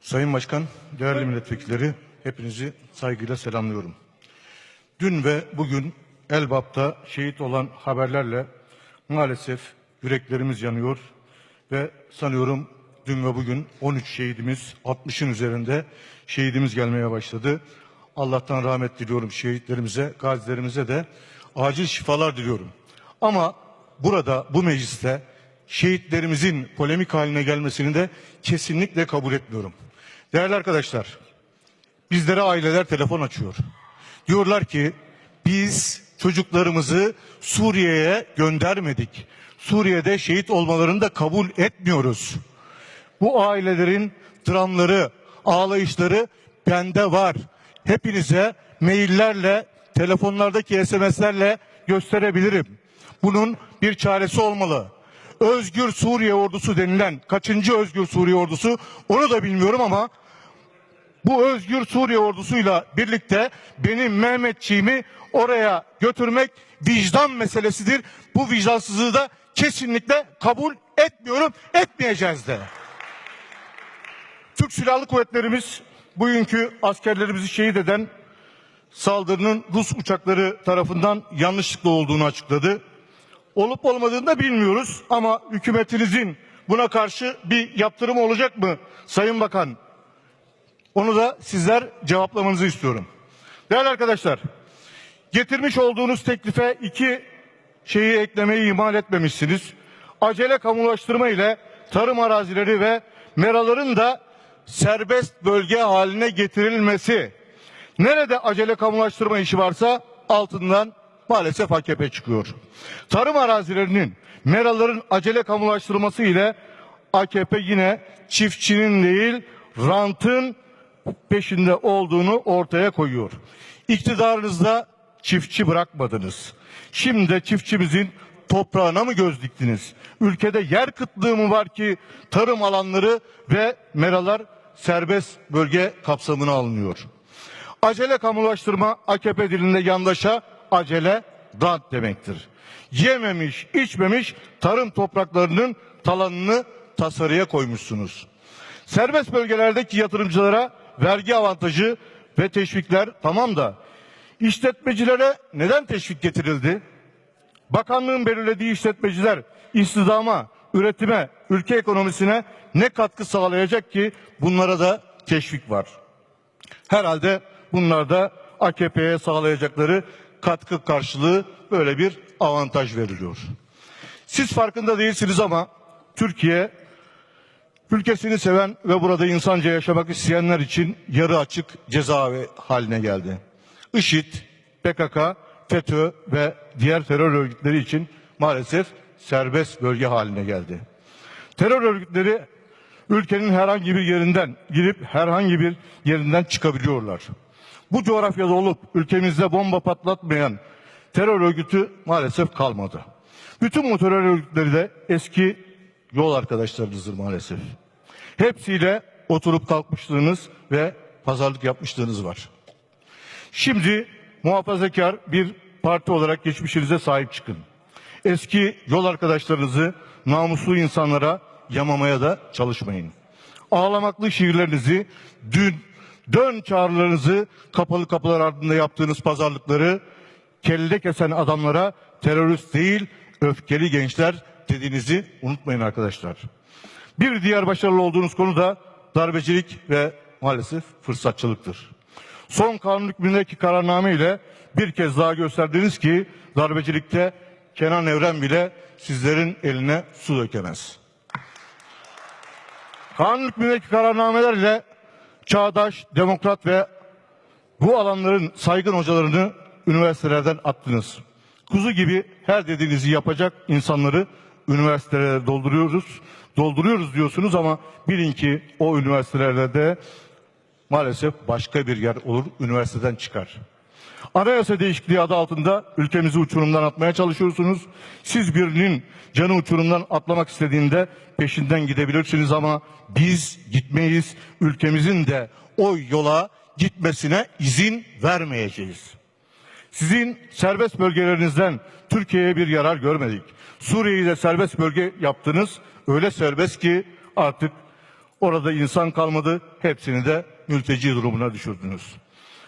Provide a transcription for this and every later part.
Sayın Başkan, değerli milletvekilleri, hepinizi saygıyla selamlıyorum. Dün ve bugün Elbap'ta şehit olan haberlerle maalesef yüreklerimiz yanıyor ve sanıyorum dün ve bugün 13 şehidimiz, 60'ın üzerinde şehidimiz gelmeye başladı. Allah'tan rahmet diliyorum şehitlerimize, gazilerimize de acil şifalar diliyorum. Ama burada bu mecliste şehitlerimizin polemik haline gelmesini de kesinlikle kabul etmiyorum. Değerli arkadaşlar, bizlere aileler telefon açıyor. Diyorlar ki biz çocuklarımızı Suriye'ye göndermedik. Suriye'de şehit olmalarını da kabul etmiyoruz. Bu ailelerin dramları, ağlayışları bende var. Hepinize maillerle, telefonlardaki SMS'lerle gösterebilirim. Bunun bir çaresi olmalı. Özgür Suriye ordusu denilen kaçıncı Özgür Suriye ordusu onu da bilmiyorum ama bu Özgür Suriye ordusuyla birlikte benim Mehmetçiğimi oraya götürmek vicdan meselesidir. Bu vicdansızlığı da kesinlikle kabul etmiyorum, etmeyeceğiz de. Türk Silahlı Kuvvetlerimiz bugünkü askerlerimizi şehit eden saldırının Rus uçakları tarafından yanlışlıkla olduğunu açıkladı. Olup olmadığını da bilmiyoruz ama hükümetinizin buna karşı bir yaptırımı olacak mı Sayın Bakan? Onu da sizler cevaplamanızı istiyorum. Değerli arkadaşlar, getirmiş olduğunuz teklife iki şeyi eklemeyi ihmal etmemişsiniz. Acele kamulaştırma ile tarım arazileri ve meraların da serbest bölge haline getirilmesi. Nerede acele kamulaştırma işi varsa altından maalesef AKP çıkıyor. Tarım arazilerinin meraların acele kamulaştırılması ile AKP yine çiftçinin değil rantın peşinde olduğunu ortaya koyuyor. İktidarınızda çiftçi bırakmadınız. Şimdi de çiftçimizin toprağına mı göz diktiniz? Ülkede yer kıtlığı mı var ki tarım alanları ve meralar serbest bölge kapsamına alınıyor? Acele kamulaştırma AKP dilinde yandaşa acele rant demektir. Yememiş, içmemiş tarım topraklarının talanını tasarıya koymuşsunuz. Serbest bölgelerdeki yatırımcılara vergi avantajı ve teşvikler tamam da işletmecilere neden teşvik getirildi? Bakanlığın belirlediği işletmeciler istihdama, üretime, ülke ekonomisine ne katkı sağlayacak ki bunlara da teşvik var. Herhalde bunlar da AKP'ye sağlayacakları katkı karşılığı böyle bir avantaj veriliyor. Siz farkında değilsiniz ama Türkiye ülkesini seven ve burada insanca yaşamak isteyenler için yarı açık cezaevi haline geldi. IŞİD, PKK, FETÖ ve diğer terör örgütleri için maalesef serbest bölge haline geldi. Terör örgütleri ülkenin herhangi bir yerinden girip herhangi bir yerinden çıkabiliyorlar. Bu coğrafyada olup ülkemizde bomba patlatmayan terör örgütü maalesef kalmadı. Bütün bu terör örgütleri de eski yol arkadaşlarınızdır maalesef. Hepsiyle oturup kalkmışlığınız ve pazarlık yapmışlığınız var. Şimdi muhafazakar bir parti olarak geçmişinize sahip çıkın. Eski yol arkadaşlarınızı namuslu insanlara yamamaya da çalışmayın. Ağlamaklı şiirlerinizi, dün dön çağrılarınızı kapalı kapılar ardında yaptığınız pazarlıkları kelle kesen adamlara terörist değil öfkeli gençler dediğinizi unutmayın arkadaşlar. Bir diğer başarılı olduğunuz konu da darbecilik ve maalesef fırsatçılıktır. Son kanun hükmündeki kararname ile bir kez daha gösterdiniz ki darbecilikte Kenan Evren bile sizlerin eline su dökemez. Kanun hükmündeki kararnamelerle çağdaş, demokrat ve bu alanların saygın hocalarını üniversitelerden attınız. Kuzu gibi her dediğinizi yapacak insanları üniversitelere dolduruyoruz. Dolduruyoruz diyorsunuz ama bilin ki o üniversitelerde maalesef başka bir yer olur, üniversiteden çıkar. Anayasa değişikliği adı altında ülkemizi uçurumdan atmaya çalışıyorsunuz. Siz birinin canı uçurumdan atlamak istediğinde peşinden gidebilirsiniz ama biz gitmeyiz. Ülkemizin de o yola gitmesine izin vermeyeceğiz. Sizin serbest bölgelerinizden Türkiye'ye bir yarar görmedik. Suriye'yi de serbest bölge yaptınız. Öyle serbest ki artık Orada insan kalmadı. Hepsini de mülteci durumuna düşürdünüz.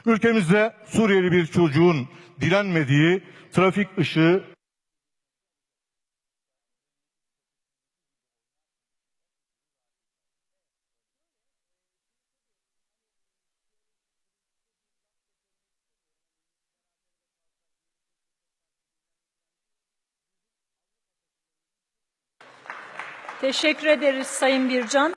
Ülkemizde Suriyeli bir çocuğun direnmediği trafik ışığı Teşekkür ederiz Sayın Bircan.